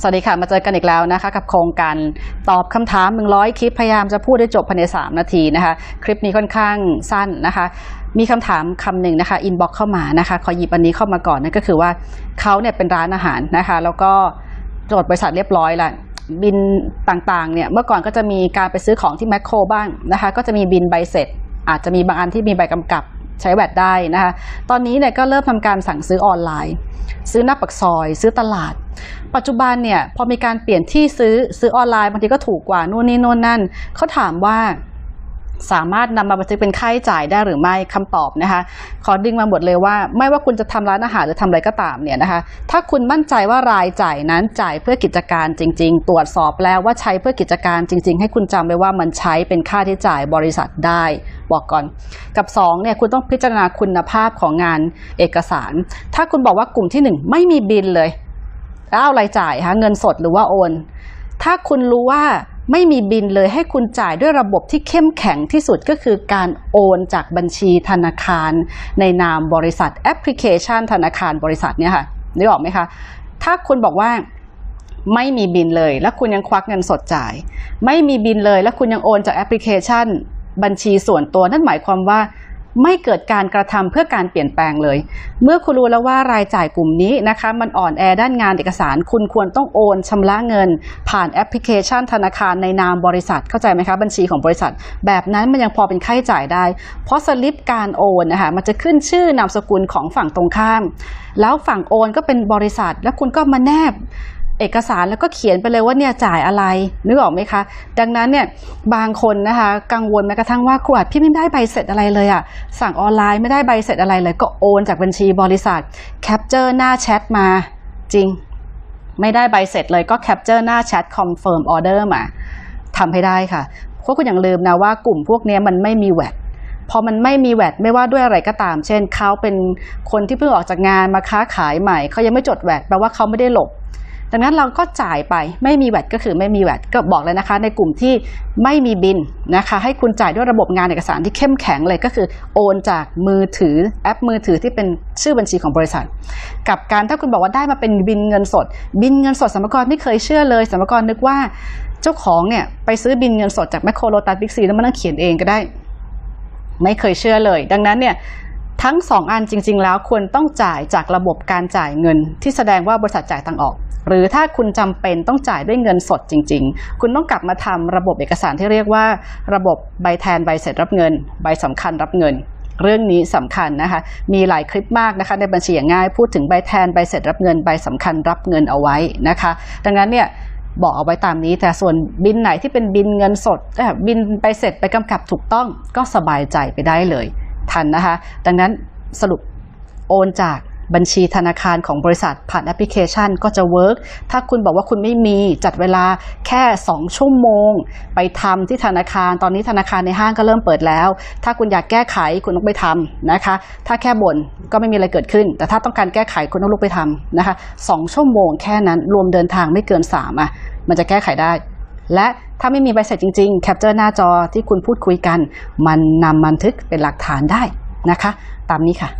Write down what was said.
สวัสดีค่ะ มาเจอกันอีกแล้วนะคะกับโครงการตอบคำถาม 100 คลิปพยายามจะพูดได้จบภายใน 3 นาทีนะคะ คลิปนี้ค่อนข้างสั้นนะคะ มีคำถามคำหนึ่งนะคะอินบ็อกเข้ามานะคะขอหยิบอันนี้เข้ามาก่อนนั่นก็คือว่าเขาเนี่ยเป็นร้านอาหารนะคะ แล้วก็จดบริษัทเรียบร้อยแล้วบินต่างๆเนี่ยเมื่อก่อนก็จะมีการไปซื้อของที่แมคโครบ้างนะคะ ก็จะมีบินใบเสร็จ อาจจะมีบางอันที่มีใบกำกับใช้แวดได้นะคะ ตอนนี้เนี่ยก็เริ่มทำการสั่งซื้อออนไลน์ ซื้อหน้าปักซอย ซื้อตลาด ปัจจุบันเนี่ยพอมีการเปลี่ยนที่ซื้อซื้อออนไลน์บางทีก็ถูกกว่านู่นนี่โน่นนั่นเขาถามว่าสามารถนำมาบันทึกเป็นค่าใช้จ่ายได้หรือไม่คำตอบนะคะ ขอดึงมาหมดเลยว่า ไม่ว่าคุณจะทำร้านอาหารหรือทำอะไรก็ตามเนี่ยนะคะ ถ้าคุณมั่นใจว่ารายจ่ายนั้นจ่ายเพื่อกิจการจริง ๆ ตรวจสอบแล้วว่าใช้เพื่อกิจการจริง ๆ ให้คุณจำไว้ว่ามันใช้เป็นค่าใช้จ่ายบริษัทได้ บอกก่อน กับ2เนี่ยคุณต้องพิจารณาคุณภาพของงานเอกสาร ถ้าคุณบอกว่ากลุ่มที่ 1 ไม่มีบินเลย แล้วเอารายจ่ายคะเงินสดหรือว่าโอน ถ้าคุณรู้ว่าไม่มีบินเลยให้คุณจ่ายด้วยระบบที่เข้มแข็งที่สุดก็คือการโอนจากบัญชีธนาคาร ในนามบริษัทแอปพลิเคชันธนาคารบริษัทเนี่ยค่ะนึกออกไหมคะ ถ้าคุณบอกว่าไม่มีบินเลย แล้วคุณยังควักเงินสดจ่าย ไม่มีบินเลย แล้วคุณยังโอนจากแอปพลิเคชัน บัญชีส่วนตัวนั่นหมายความว่า ไม่เกิดการกระทำเพื่อการเปลี่ยนแปลงเลย เมื่อคุณรู้แล้วว่ารายจ่ายกลุ่มนี้นะคะมันอ่อนแอด้านงานเอกสาร คุณควรต้องโอนชำระเงิน ผ่านแอปพลิเคชันธนาคารในนามบริษัทเข้าใจไหมคะบัญชีของบริษัท แบบนั้นมันยังพอเป็นค่าใช้จ่ายได้ เพราะสลิปการโอนนะคะมันจะขึ้นชื่อนามสกุลของฝั่งตรงข้าม แล้วฝั่งโอนก็เป็นบริษัท แล้วคุณก็มาแนบ เอกสารแล้วก็เขียนไปเลยว่าเนี่ยจ่ายอะไรนึกออกไหมคะ ดังนั้นเนี่ยบางคนนะคะกังวลแม้กระทั่งว่าขวดพี่ไม่ได้ใบเสร็จอะไรเลยอะสั่งออนไลน์ไม่ได้ใบเสร็จอะไรเลย ก็โอนจากบัญชีบริษัทแคปเจอร์หน้าแชทมาจริง ไม่ได้ใบเสร็จเลยก็แคปเจอร์หน้าแชทคอนเฟิร์มออเดอร์มาทำให้ได้ค่ะเพราะคุณอย่าลืมนะว่ากลุ่มพวกนี้มันไม่มีแวดพอมันไม่มีแวดไม่ว่าด้วยอะไรก็ตาม เช่นเขาเป็นคนที่เพิ่งออกจากงานมาค้าขายใหม่เขายังไม่จดแวดแปลว่าเขาไม่ได้หลบ ดังนั้นเราก็จ่ายไปไม่มีแวดก็คือไม่มีแวดก็บอกเลยนะคะ ในกลุ่มที่ไม่มีบินนะคะ ให้คุณจ่ายด้วยระบบงานเอกสารที่เข้มแข็งเลยก็คือ โอนจากมือถือแอปมือถือที่เป็นชื่อบัญชีของบริษัท กับการถ้าคุณบอกว่าได้มาเป็นบินเงินสด บินเงินสดสมรกรไม่เคยเชื่อเลยสมรกรนึกว่าเจ้าของเนี่ยไปซื้อบินเงินสดจากแมคโครโลตัสบิ๊กซีแล้วมานั่งเขียนเองก็ได้ ไม่เคยเชื่อเลย ดังนั้นเนี่ย ทั้งสองอันจริง ๆ แล้วควรต้องจ่ายจากระบบการจ่ายเงิน ที่แสดงว่าบริษัทจ่ายตังออก หรือถ้าคุณจำเป็นต้องจ่ายด้วยเงินสดจริง ๆ คุณต้องกลับมาทำระบบเอกสารที่เรียกว่า ระบบใบแทนใบเสร็จรับเงิน ใบสำคัญรับเงิน เรื่องนี้สำคัญนะคะ มีหลายคลิปมากนะคะในบัญชีอย่างง่ายพูดถึงใบแทนใบเสร็จรับเงินใบสำคัญรับเงินเอาไว้นะคะ ดังนั้นเนี่ยบอกเอาไว้ตามนี้ แต่ส่วนบินไหนที่เป็นบินเงินสดบินไปเสร็จไปกำกับถูกต้องก็สบายใจไปได้เลย ทันนะคะ ดังนั้นสรุปโอนจากบัญชีธนาคารของบริษัทผ่านแอปพลิเคชันก็จะเวิร์กถ้าคุณบอกว่าคุณไม่มีจัดเวลาแค่ 2 ชั่วโมง ไปทำที่ธนาคาร ตอนนี้ธนาคารในห้างก็เริ่มเปิดแล้ว ถ้าคุณอยากแก้ไขคุณต้องไปทำนะคะ ถ้าแค่บ่นก็ไม่มีอะไรเกิดขึ้น แต่ถ้าต้องการแก้ไขคุณต้องลุกไปทำนะคะสองชั่วโมงแค่นั้นรวมเดินทางไม่เกิน3อะมันจะแก้ไขได้ และถ้าไม่มีใบเสร็จจริงๆ แคปเจอร์หน้าจอที่คุณพูดคุยกัน มันนำบันทึกเป็นหลักฐานได้นะคะ ตามนี้ค่ะ